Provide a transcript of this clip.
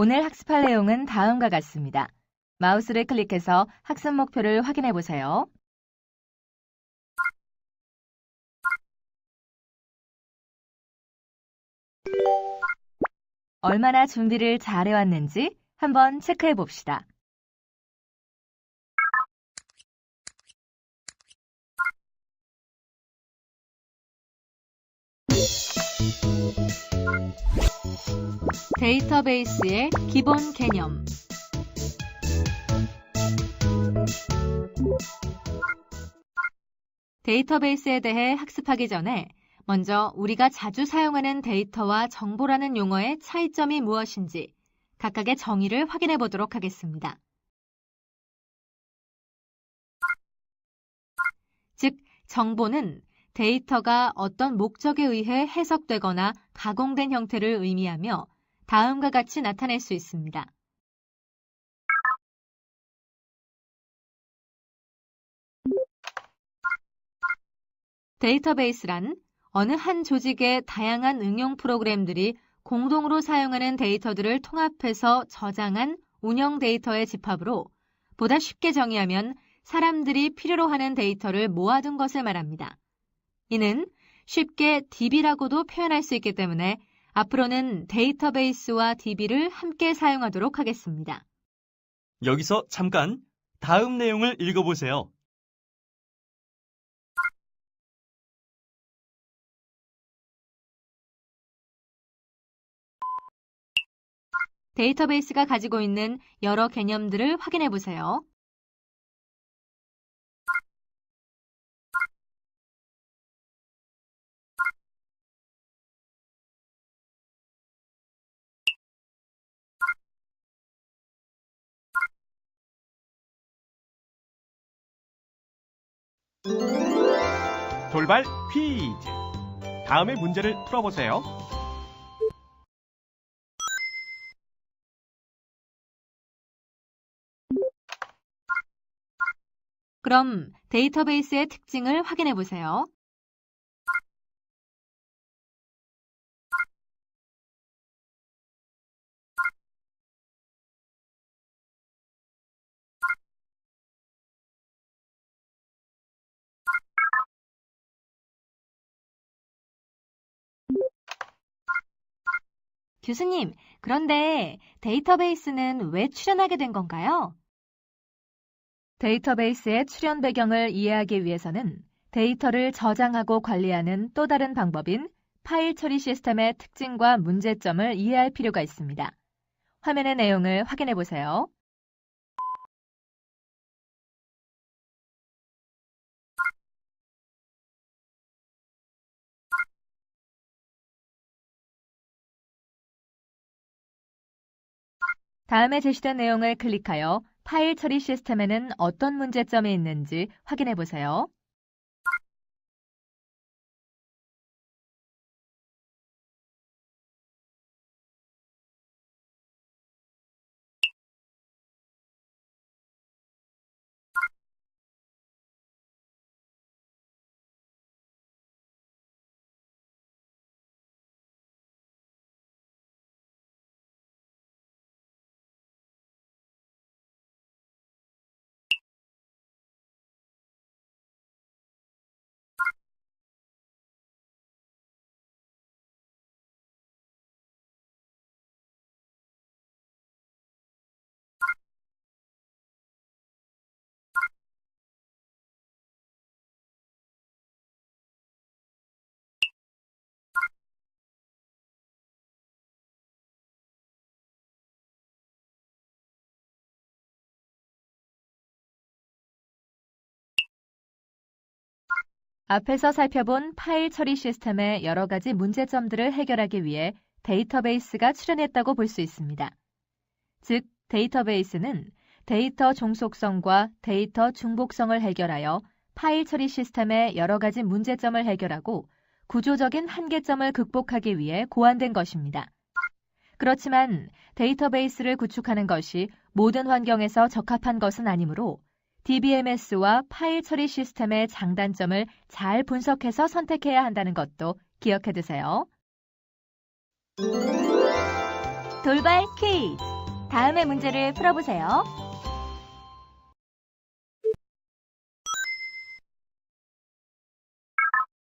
오늘 학습할 내용은 다음과 같습니다. 마우스를 클릭해서 학습 목표를 확인해 보세요. 얼마나 준비를 잘해왔는지 한번 체크해 봅시다. 데이터베이스의 기본 개념 데이터베이스에 대해 학습하기 전에 먼저 우리가 자주 사용하는 데이터와 정보라는 용어의 차이점이 무엇인지 각각의 정의를 확인해 보도록 하겠습니다. 즉, 정보는 데이터가 어떤 목적에 의해 해석되거나 가공된 형태를 의미하며 다음과 같이 나타낼 수 있습니다. 데이터베이스란 어느 한 조직의 다양한 응용 프로그램들이 공동으로 사용하는 데이터들을 통합해서 저장한 운영 데이터의 집합으로 보다 쉽게 정의하면 사람들이 필요로 하는 데이터를 모아둔 것을 말합니다. 이는 쉽게 DB라고도 표현할 수 있기 때문에 앞으로는 데이터베이스와 DB를 함께 사용하도록 하겠습니다. 여기서 잠깐 다음 내용을 읽어보세요. 데이터베이스가 가지고 있는 여러 개념들을 확인해 보세요. 돌발 퀴즈. 다음의 문제를 풀어보세요. 그럼 데이터베이스의 특징을 확인해 보세요. 교수님, 그런데 데이터베이스는 왜 출연하게 된 건가요? 데이터베이스의 출현 배경을 이해하기 위해서는 데이터를 저장하고 관리하는 또 다른 방법인 파일 처리 시스템의 특징과 문제점을 이해할 필요가 있습니다. 화면의 내용을 확인해 보세요. 다음에 제시된 내용을 클릭하여 파일 처리 시스템에는 어떤 문제점이 있는지 확인해 보세요. 앞에서 살펴본 파일 처리 시스템의 여러 가지 문제점들을 해결하기 위해 데이터베이스가 출현했다고 볼 수 있습니다. 즉, 데이터베이스는 데이터 종속성과 데이터 중복성을 해결하여 파일 처리 시스템의 여러 가지 문제점을 해결하고 구조적인 한계점을 극복하기 위해 고안된 것입니다. 그렇지만 데이터베이스를 구축하는 것이 모든 환경에서 적합한 것은 아니므로 DBMS와 파일 처리 시스템의 장단점을 잘 분석해서 선택해야 한다는 것도 기억해 두세요. 돌발 퀴즈. 다음의 문제를 풀어보세요.